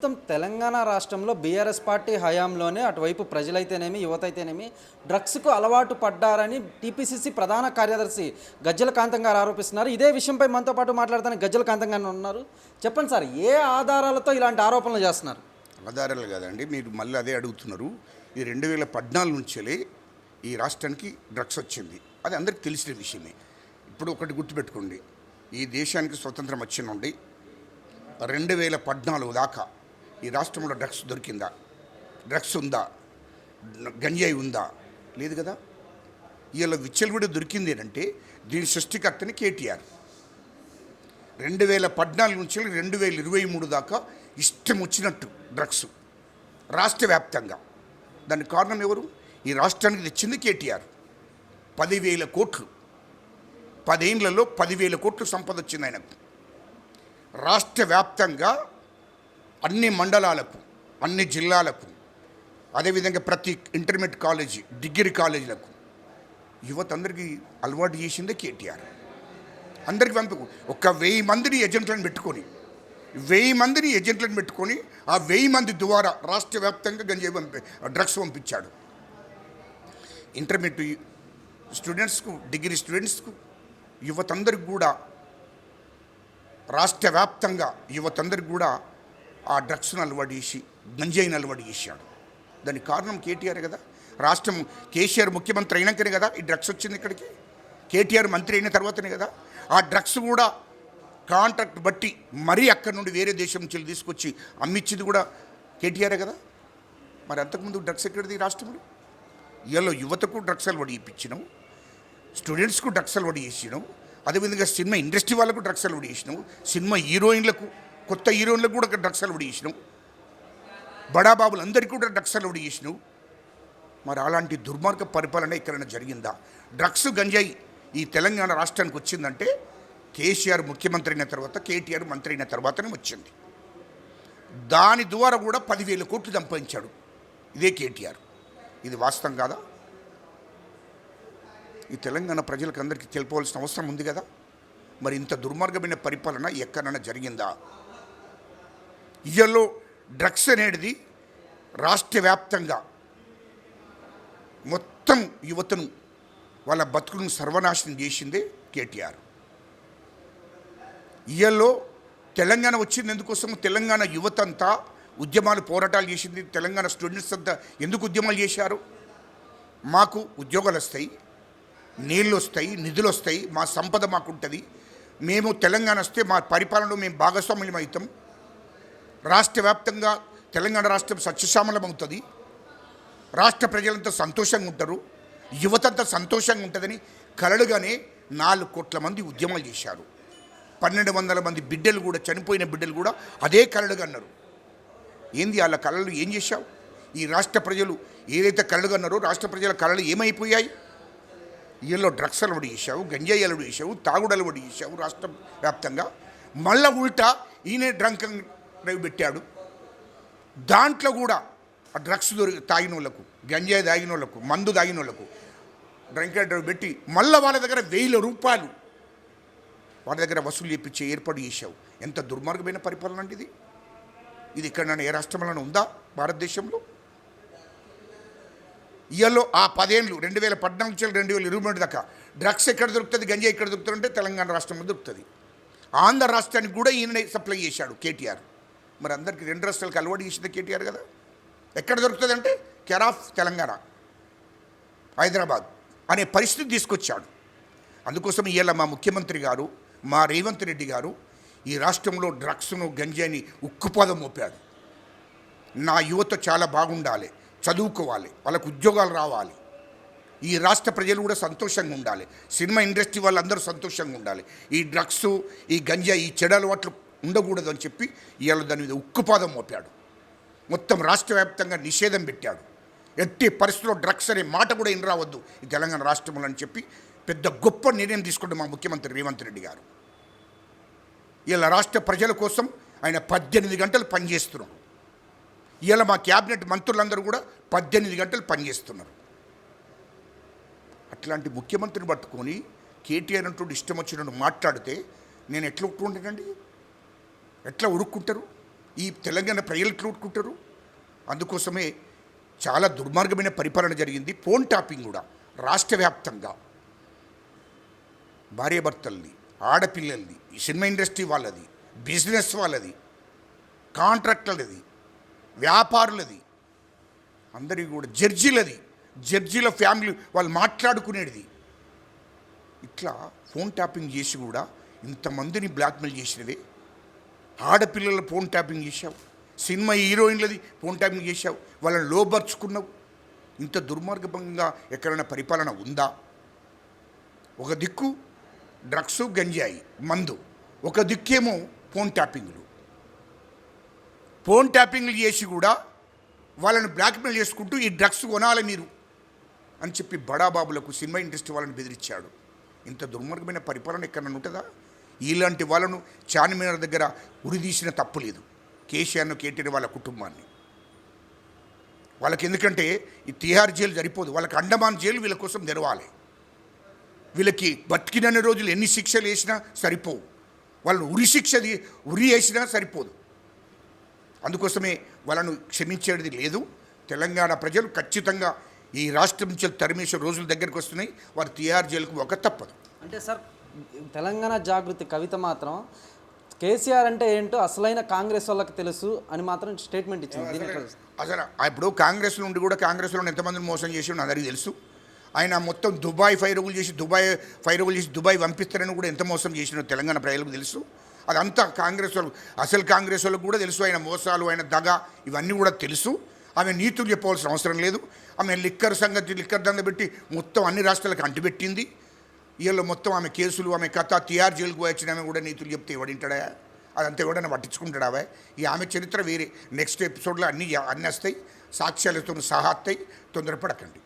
మొత్తం తెలంగాణ రాష్ట్రంలో BRS party హయాంలోనే అటువైపు ప్రజలైతేనేమి యువత అయితేనేమి డ్రగ్స్కు అలవాటు పడ్డారని టీపీసీసీ ప్రధాన కార్యదర్శి గజ్జల కాంతం గారు ఆరోపిస్తున్నారు. ఇదే విషయంపై మనతో పాటు మాట్లాడతానికి గజ్జల కాంతం గారు ఉన్నారు. చెప్పండి సార్ ఏ ఆధారాలతో ఇలాంటి ఆరోపణలు చేస్తున్నారు? ఆధారాలు కాదండి మీరు మళ్ళీ అదే అడుగుతున్నారు. ఈ రెండు వేల పద్నాలుగు నుంచెలే ఈ రాష్ట్రానికి డ్రగ్స్ వచ్చింది. అది అందరికీ తెలిసిన విషయమే. ఇప్పుడు ఒకటి గుర్తుపెట్టుకోండి. ఈ దేశానికి స్వతంత్రం వచ్చిన నుండి రెండు వేల పద్నాలుగు దాకా ఈ రాష్ట్రంలో డ్రగ్స్ దొరికిందా? డ్రగ్స్ ఉందా? గంజాయి ఉందా? లేదు కదా? ఇలా విచ్చలవిడి దొరికింది ఏంటంటే దీని సృష్టికర్తని కేటీఆర్. రెండు వేల పద్నాలుగు నుంచి రెండు వేల ఇరవై మూడు దాకా ఇష్టం వచ్చినట్టు డ్రగ్స్ రాష్ట్ర వ్యాప్తంగా. దానికి కారణం ఎవరు? ఈ రాష్ట్రానికి తెచ్చింది కేటీఆర్. పదివేల కోట్లు. పదేళ్ళలో పదివేల కోట్లు సంపద వచ్చింది ఆయనకు. రాష్ట్ర వ్యాప్తంగా అన్ని మండలాలకు అన్ని జిల్లాలకు అదేవిధంగా ప్రతి ఇంటర్మీడియట్ కాలేజీ డిగ్రీ కాలేజీలకు యువత అందరికీ అలవాటు చేసిందే కేటీఆర్. అందరికి పంపకు ఒక వెయ్యి మందిని ఏజెంట్లను పెట్టుకొని వెయ్యి మందిని ఏజెంట్లను పెట్టుకొని ఆ వెయ్యి మంది ద్వారా రాష్ట్ర వ్యాప్తంగా గంజాయి పంపి డ్రగ్స్ పంపించాడు. ఇంటర్మీడియట్ స్టూడెంట్స్కు డిగ్రీ స్టూడెంట్స్కు యువతందరికి కూడా రాష్ట్ర వ్యాప్తంగా యువతందరికి కూడా ఆ డ్రగ్స్ను అలవాటు చేసి గంజాయిని అలవాటు చేశాడు దానికి కారణం కేటీఆర్ కదా? రాష్ట్రం కేసీఆర్ ముఖ్యమంత్రి అయినాకనే కదా ఈ డ్రగ్స్ వచ్చింది ఇక్కడికి? కేటీఆర్ మంత్రి అయిన తర్వాతనే కదా? ఆ డ్రగ్స్ కూడా కాంట్రాక్ట్ బట్టి మరీ అక్కడి నుండి వేరే దేశం నుంచి తీసుకొచ్చి అమ్మిచ్చింది కూడా కేటీఆరే కదా? మరి అంతకుముందు డ్రగ్స్ ఎక్కడిది రాష్ట్రంలో? ఇవాళ యువతకు డ్రగ్స్ అలవాటు ఇప్పించినాం స్టూడెంట్స్కు డ్రగ్స్ అలవాటు చేసినాం అదేవిధంగా సినిమా ఇండస్ట్రీ వాళ్ళకు డ్రగ్స్ అలవాటు చేసినాం సినిమా హీరోయిన్లకు కొత్త హీరోయిన్లకు కూడా డ్రగ్స్ అలవాటు చేసినావు బడాబాబులు అందరికీ కూడా డ్రగ్స్ అలవాటు చేసినావు మరి అలాంటి దుర్మార్గ పరిపాలన ఎక్కడైనా జరిగిందా? డ్రగ్స్ గంజాయి ఈ తెలంగాణ రాష్ట్రానికి వచ్చిందంటే కేసీఆర్ ముఖ్యమంత్రి అయిన తర్వాత కేటీఆర్ మంత్రి అయిన తర్వాతనే వచ్చింది. దాని ద్వారా కూడా పదివేల కోట్లు సంపాదించాడు ఇదే కేటీఆర్. ఇది వాస్తవం కాదా? ఈ తెలంగాణ ప్రజలకు అందరికీ తెలుపవలసిన అవసరం ఉంది కదా? మరి ఇంత దుర్మార్గమైన పరిపాలన ఎక్కడైనా జరిగిందా? ఇయ్యలో డ్రగ్స్ అనేది రాష్ట్ర వ్యాప్తంగా మొత్తం యువతను వాళ్ళ బతుకులను సర్వనాశనం చేసిందే కేటీఆర్. ఇయ్యల్లో తెలంగాణ వచ్చింది ఎందుకోసం తెలంగాణ యువత అంతా ఉద్యమాలు పోరాటాలు చేసింది. తెలంగాణ స్టూడెంట్స్ అంతా ఎందుకు ఉద్యమాలు చేశారు? మాకు ఉద్యోగాలు వస్తాయి నీళ్ళు వస్తాయి నిధులు వస్తాయి మా సంపద మాకుంటుంది. మేము తెలంగాణ వస్తే మా పరిపాలనలో మేము భాగస్వామ్యం అవుతాం రాష్ట్ర వ్యాప్తంగా తెలంగాణ రాష్ట్రం సత్యశ్యామలం అవుతుంది. రాష్ట్ర ప్రజలంతా సంతోషంగా ఉంటారు. యువతంతా సంతోషంగా ఉంటుందని కలలుగానే నాలుగు కోట్ల మంది ఉద్యమాలు చేశారు. పన్నెండు వందల మంది బిడ్డలు కూడా చనిపోయిన బిడ్డలు కూడా అదే కలలుగా అన్నారు. ఏంది వాళ్ళ కళలు ఏం చేశావు? ఈ రాష్ట్ర ప్రజలు ఏదైతే కళలుగా అన్నారో రాష్ట్ర ప్రజల కళలు ఏమైపోయాయి? వీళ్ళు డ్రగ్స్ అలవాటు చేశావు గంజాయి అలవాటు చేశావు తాగుడు అలవాటు చేశావు రాష్ట్ర వ్యాప్తంగా. మళ్ళా ఉల్టా ఈయనే డ్రంక్ డ్రైవ్ పెట్టాడు. దాంట్లో కూడా ఆ డ్రగ్స్ దొరికి తాగిన వాళ్ళకు గంజాయి తాగిన వాళ్ళకు మందు తాగిన వాళ్ళకు డ్రంక్ డ్రైవ్ పెట్టి మళ్ళీ వాళ్ళ దగ్గర వేల రూపాయలు వాళ్ళ దగ్గర వసూలు చేపించే ఏర్పాటు చేశావు. ఎంత దుర్మార్గమైన పరిపాలన అంటే ఇది. ఇది ఇక్కడ ఏ రాష్ట్రంలో ఉందా భారతదేశంలో? ఇయల్లో ఆ పదేళ్ళు రెండు వేల పద్నాలుగు నుంచి రెండు వేల ఇరవై మూడు దాకా డ్రగ్స్ ఎక్కడ దొరుకుతుంది గంజా ఎక్కడ దొరుకుతుంది అంటే తెలంగాణ రాష్ట్రంలో దొరుకుతుంది. ఆంధ్ర రాష్ట్రానికి కూడా ఈయన సప్లై చేశాడు కేటీఆర్. మరి అందరికీ రెండు రాష్ట్రాలకు అలవాటు చేసింది కేటీఆర్ కదా? ఎక్కడ దొరుకుతుంది అంటే కెరాఫ్ తెలంగాణ హైదరాబాద్ అనే పరిస్థితి తీసుకొచ్చాడు. అందుకోసం ఇవాళ మా ముఖ్యమంత్రి గారు మా రేవంత్ రెడ్డి గారు ఈ రాష్ట్రంలో డ్రగ్స్ను గంజాయిని ఉక్కుపాదం మోపాడు నా యువత చాలా బాగుండాలి చదువుకోవాలి వాళ్ళకు ఉద్యోగాలు రావాలి. ఈ రాష్ట్ర ప్రజలు కూడా సంతోషంగా ఉండాలి సినిమా ఇండస్ట్రీ వాళ్ళందరూ సంతోషంగా ఉండాలి. ఈ డ్రగ్స్ ఈ గంజా ఈ చెడు అలవాట్లు ఉండకూడదు అని చెప్పి ఇవాళ దాని మీద ఉక్కుపాదం మోపాడు. మొత్తం రాష్ట్ర వ్యాప్తంగా నిషేధం పెట్టాడు. ఎట్టి పరిస్థితుల్లో డ్రగ్స్ అనే మాట కూడా ఇన్ రావద్దు ఈ తెలంగాణ రాష్ట్రంలో అని చెప్పి పెద్ద గొప్ప నిర్ణయం తీసుకుంటే మా ముఖ్యమంత్రి రేవంత్ రెడ్డి గారు. ఇలా రాష్ట్ర ప్రజల కోసం ఆయన పద్దెనిమిది గంటలు పనిచేస్తున్నాడు ఇలా మా క్యాబినెట్ మంత్రులందరూ కూడా పద్దెనిమిది గంటలు పనిచేస్తున్నారు. అట్లాంటి ముఖ్యమంత్రిని పట్టుకొని కేటీఆర్ అంటూ ఇష్టం వచ్చినట్టు మాట్లాడితే నేను ఎట్లా ఉంటుండేనండి ఎట్లా ఉడుక్కుంటారు ఈ తెలంగాణ ప్రజలు ఎట్లా ఉడుక్కుంటారు అందుకోసమే చాలా దుర్మార్గమైన పరిపాలన జరిగింది. ఫోన్ టాపింగ్ కూడా రాష్ట్ర వ్యాప్తంగా. భార్యాభర్తల్ని ఆడపిల్లల్ని సినిమా ఇండస్ట్రీ వాళ్ళది బిజినెస్ వాళ్ళది కాంట్రాక్టర్లది వ్యాపారులది అందరి కూడా జడ్జీలది. జడ్జీల ఫ్యామిలీ వాళ్ళు మాట్లాడుకునేది ఇట్లా ఫోన్ ట్యాపింగ్ చేసి కూడా ఇంతమందిని బ్లాక్మెయిల్ చేసినదే ఆడపిల్లల ఫోన్ ట్యాపింగ్ చేశావు. సినిమా హీరోయిన్లది ఫోన్ ట్యాపింగ్ చేశావు. వాళ్ళని లోబర్చుకున్నావు. ఇంత దుర్మార్గంగా ఎక్కడైనా పరిపాలన ఉందా? ఒక దిక్కు డ్రగ్స్ గంజాయి మందు. ఒక దిక్కేమో ఫోన్ ట్యాపింగ్లు. ఫోన్ ట్యాపింగ్లు చేసి కూడా వాళ్ళని బ్లాక్మెయిల్ చేసుకుంటూ ఈ డ్రగ్స్ కొనాలి మీరు అని చెప్పి బడాబాబులకు సినిమా ఇండస్ట్రీ వాళ్ళని బెదిరించాడు. ఇంత దుర్మార్గమైన పరిపాలన ఎక్కడన్నా ఉంటుందా? ఇలాంటి వాళ్ళను చార్మినార్ దగ్గర ఉరిదీసిన తప్పు లేదు. కేసీఆర్ను కేటీఆర్ వాళ్ళ కుటుంబాన్ని. వాళ్ళకి ఎందుకంటే ఈ తిహార్ జైలు సరిపోదు. వాళ్ళకి అండమాన్ జైలు వీళ్ళ కోసం తెరవాలి. వీళ్ళకి బతికినన్ని రోజులు ఎన్ని శిక్షలు వేసినా సరిపోవు. వాళ్ళని ఉరి శిక్ష ఉరి వేసినా సరిపోదు. అందుకోసమే వాళ్ళను క్షమించేది లేదు. తెలంగాణ ప్రజలు ఖచ్చితంగా ఈ రాష్ట్రం నుంచి తరిమేసే రోజుల దగ్గరికి వస్తున్నాయి. వారు తీఆర్ జైలుకు ఒక తప్పదు. అంటే సార్ తెలంగాణ జాగృతి కవిత మాత్రం కేసీఆర్ అంటే ఏంటో అసలైన కాంగ్రెస్ వాళ్ళకి తెలుసు అని మాత్రం స్టేట్మెంట్ ఇచ్చింది? అసలు ఇప్పుడు కాంగ్రెస్ నుండి కూడా కాంగ్రెస్లో ఎంతమందిని మోసం చేసి అందరికీ తెలుసు. ఆయన మొత్తం దుబాయ్ ఫైవ్ రోజులు చేసి దుబాయ్ ఫైవ్ రోజులు చేసి దుబాయ్ పంపిస్తారని కూడా ఎంత మోసం చేసినో తెలంగాణ ప్రజలకు తెలుసు. అదంతా కాంగ్రెస్ వాళ్ళు అసలు కాంగ్రెస్ వాళ్ళకు కూడా తెలుసు. ఆయన మోసాలు ఆయన దగ ఇవన్నీ కూడా తెలుసు. ఆమె నీతులు చెప్పవలసిన అవసరం లేదు. ఆమె లిక్కర్ సంగతి లిక్కర్ దంద పెట్టి మొత్తం అన్ని రాష్ట్రాలకు అంటిపెట్టింది వీళ్ళు మొత్తం ఆమె కేసులు ఆమె కథ తిహార్ జైలుకు వచ్చిన ఆమె కూడా నీతులు చెప్తే ఎవడింటాడా? అదంతా ఎవడన్నా పట్టించుకుంటాడా ఈ ఆమె చరిత్ర వేరే. నెక్స్ట్ ఎపిసోడ్లో అన్నీ అన్నీ వస్తాయి. సాక్ష్యాలతో సహా వస్తాయి. తొందరపడకండి.